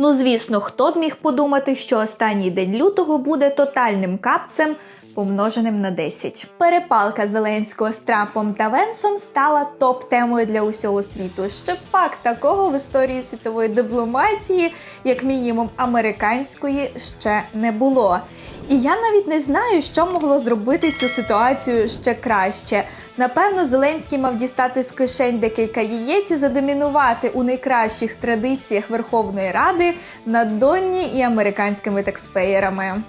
Ну звісно, хто б міг подумати, що останній день лютого буде тотальним капцем. Помноженим на 10. Перепалка Зеленського з Трампом та Венсом стала топ-темою для усього світу. Ще факт такого в історії світової дипломатії, як мінімум американської, ще не було. І я навіть не знаю, що могло зробити цю ситуацію ще краще. Напевно, Зеленський мав дістати з кишень декілька яєць і задомінувати у найкращих традиціях Верховної Ради над Донні і американськими такспеєрами.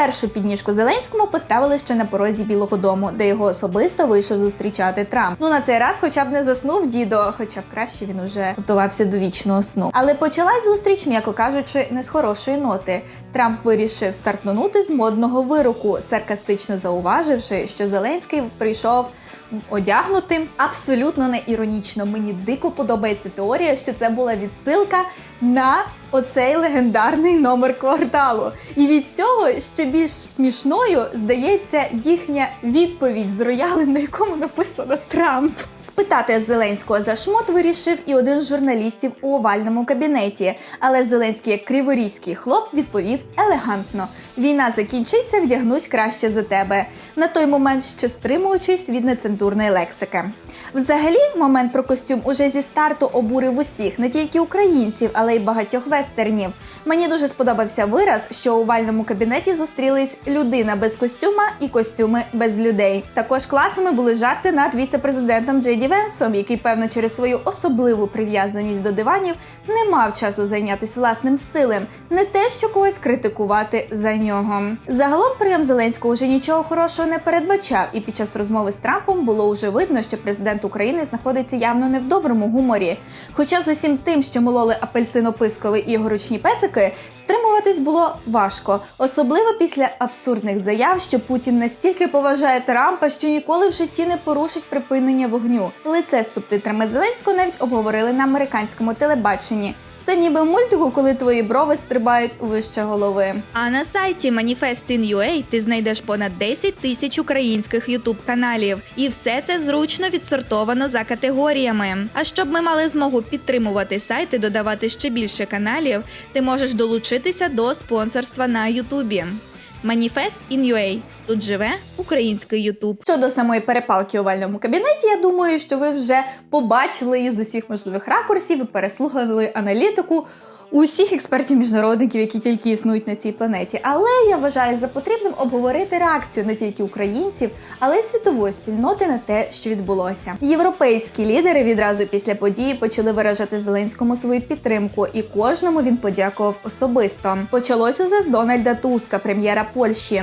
Першу підніжку Зеленському поставили ще на порозі Білого Дому, де його особисто вийшов зустрічати Трамп. Ну на цей раз, хоча б не заснув дідо, хоча б краще він уже готувався до вічного сну. Але почалась зустріч, м'яко кажучи, не з хорошої ноти. Трамп вирішив стартнути з модного вироку, саркастично зауваживши, що Зеленський прийшов. Одягнутим абсолютно не іронічно. Мені дико подобається теорія, що це була відсилка на оцей легендарний номер кварталу. І від цього ще більш смішною здається їхня відповідь з роялем, на якому написано Трамп. Спитати Зеленського за шмот вирішив і один з журналістів у овальному кабінеті. Але Зеленський, як криворізький хлоп, відповів елегантно: війна закінчиться, вдягнусь краще за тебе. На той момент ще стримуючись від нецензурної лексики. Взагалі, момент про костюм уже зі старту обурив усіх, не тільки українців, але й багатьох вестернів. Мені дуже сподобався вираз, що у овальному кабінеті зустрілись людина без костюма і костюми без людей. Також класними були жарти над віце-президентом Джей Ді Венсом, який, певно, через свою особливу прив'язаність до диванів не мав часу зайнятися власним стилем, не те, що когось критикувати за нього. Загалом прийом Зеленського вже нічого хорошого не передбачав, і під час розмови з Трампом було вже видно, що президент України знаходиться явно не в доброму гуморі. Хоча з усім тим, що мололи апельсинописковий і його ручні песики, стримуватись було важко, особливо після абсурдних заяв, що Путін настільки поважає Трампа, що ніколи в житті не порушить припинення вогню. Лице з субтитрами Зеленського навіть обговорили на американському телебаченні. Це ніби мультику, коли твої брови стрибають вище голови. А на сайті Manifestin.ua ти знайдеш понад 10 тисяч українських ютуб каналів, і все це зручно відсортовано за категоріями. А щоб ми мали змогу підтримувати сайт і додавати ще більше каналів, ти можеш долучитися до спонсорства на Ютубі. Маніфест UA. Тут живе український Ютуб. Щодо самої перепалки у овальному кабінеті, я думаю, що ви вже побачили з усіх можливих ракурсів і переслухали аналітику усіх експертів міжнародників, які тільки існують на цій планеті. Але я вважаю за потрібним обговорити реакцію не тільки українців, але й світової спільноти на те, що відбулося. Європейські лідери відразу після події почали виражати Зеленському свою підтримку, і кожному він подякував особисто. Почалось усе з Дональда Туска, прем'єра Польщі.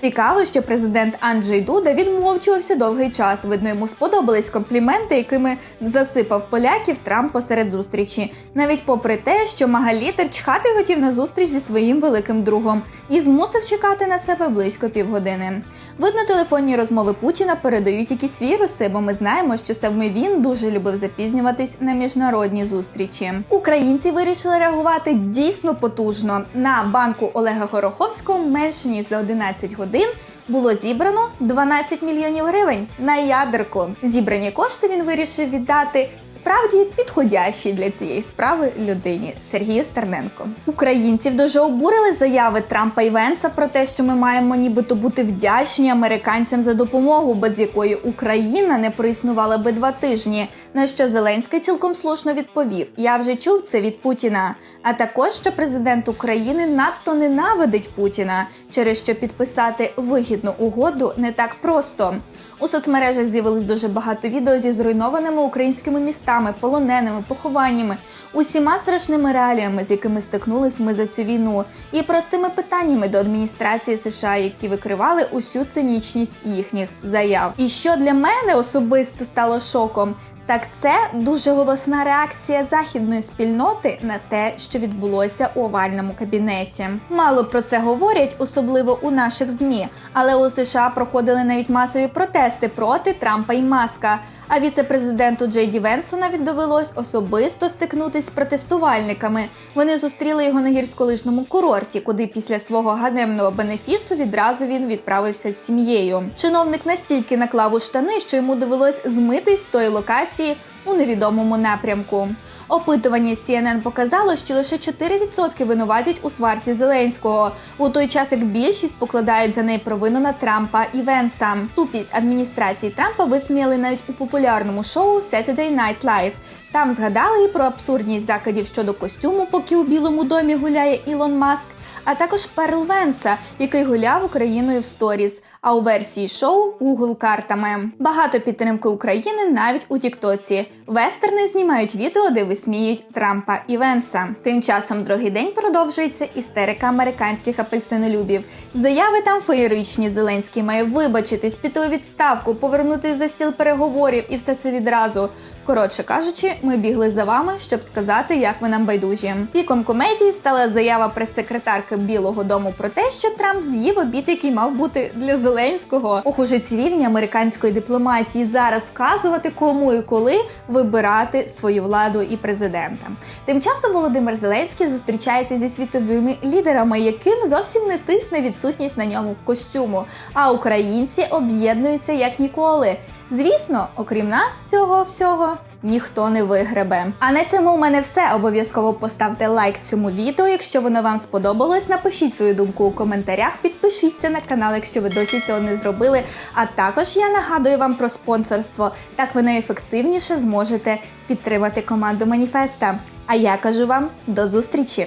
Цікаво, що президент Анджей Дуда відмовчувався довгий час. Видно, йому сподобались компліменти, якими засипав поляків Трамп посеред зустрічі, навіть попри те, що Магалітер чхати хотів на зустріч зі своїм великим другом і змусив чекати на себе близько півгодини. Видно, телефонні розмови Путіна передають якісь віруси, бо ми знаємо, що саме він дуже любив запізнюватись на міжнародні зустрічі. Українці вирішили реагувати дійсно потужно. На банку Олега Гороховського менше ніж за 11 годин один було зібрано 12 мільйонів гривень на ядерку. Зібрані кошти він вирішив віддати справді підходящій для цієї справи людині Сергію Стерненко. Українців дуже обурили заяви Трампа і Венса про те, що ми маємо нібито бути вдячні американцям за допомогу, без якої Україна не проіснувала би два тижні. На що Зеленський цілком слушно відповів: Я вже чув це від Путіна. А також що президент України надто ненавидить Путіна, через що підписати вигідну угоду не так просто. У соцмережах з'явилось дуже багато відео зі зруйнованими українськими містами, полоненими, похованнями, усіма страшними реаліями, з якими стикнулись ми за цю війну, і простими питаннями до адміністрації США, які викривали усю цинічність їхніх заяв. І що для мене особисто стало шоком. Так це дуже голосна реакція західної спільноти на те, що відбулося у овальному кабінеті. Мало про це говорять, особливо у наших змі. Але у США проходили навіть масові протести проти Трампа і Маска. А віце-президенту Джейді Венсона віддовелось довелось особисто стикнутись з протестувальниками. Вони зустріли його на гірськолижному курорті, куди після свого ганебного бенефісу відразу він відправився з сім'єю. Чиновник настільки наклав у штани, що йому довелось змитись з тої локації у невідомому напрямку. Опитування CNN показало, що лише 4% винуватять у сварці Зеленського, у той час як більшість покладають за неї провину на Трампа і Венса. Тупість адміністрації Трампа висміяли навіть у популярному шоу Saturday Night Live. Там згадали і про абсурдність закидів щодо костюму, поки у Білому домі гуляє Ілон Маск. А також Перл Венса, який гуляв Україною в сторіс, а у версії шоу Google картами. Багато підтримки України навіть у Тіктоці. Вестерни знімають відео, де висміють Трампа і Венса. Тим часом другий день продовжується істерика американських апельсинолюбів. Заяви там феєричні. Зеленський має вибачитись, піти у відставку, повернутися за стіл переговорів і все це відразу. Коротше кажучи, ми бігли за вами, щоб сказати, як ви нам байдужі. Піком комедії стала заява прес-секретарки Білого Дому про те, що Трамп з'їв обід, який мав бути для Зеленського. Ох, ці рівні американської дипломатії зараз вказувати, кому і коли вибирати свою владу і президента. Тим часом Володимир Зеленський зустрічається зі світовими лідерами, яким зовсім не тисне відсутність на ньому костюму. А українці об'єднуються як ніколи. Звісно, окрім нас цього всього. Ніхто не вигребе. А на цьому у мене все. Обов'язково поставте лайк цьому відео. Якщо воно вам сподобалось, напишіть свою думку у коментарях. Підпишіться на канал, якщо ви досі цього не зробили. А також я нагадую вам про спонсорство. Так ви найефективніше зможете підтримати команду Маніфеста. А я кажу вам до зустрічі!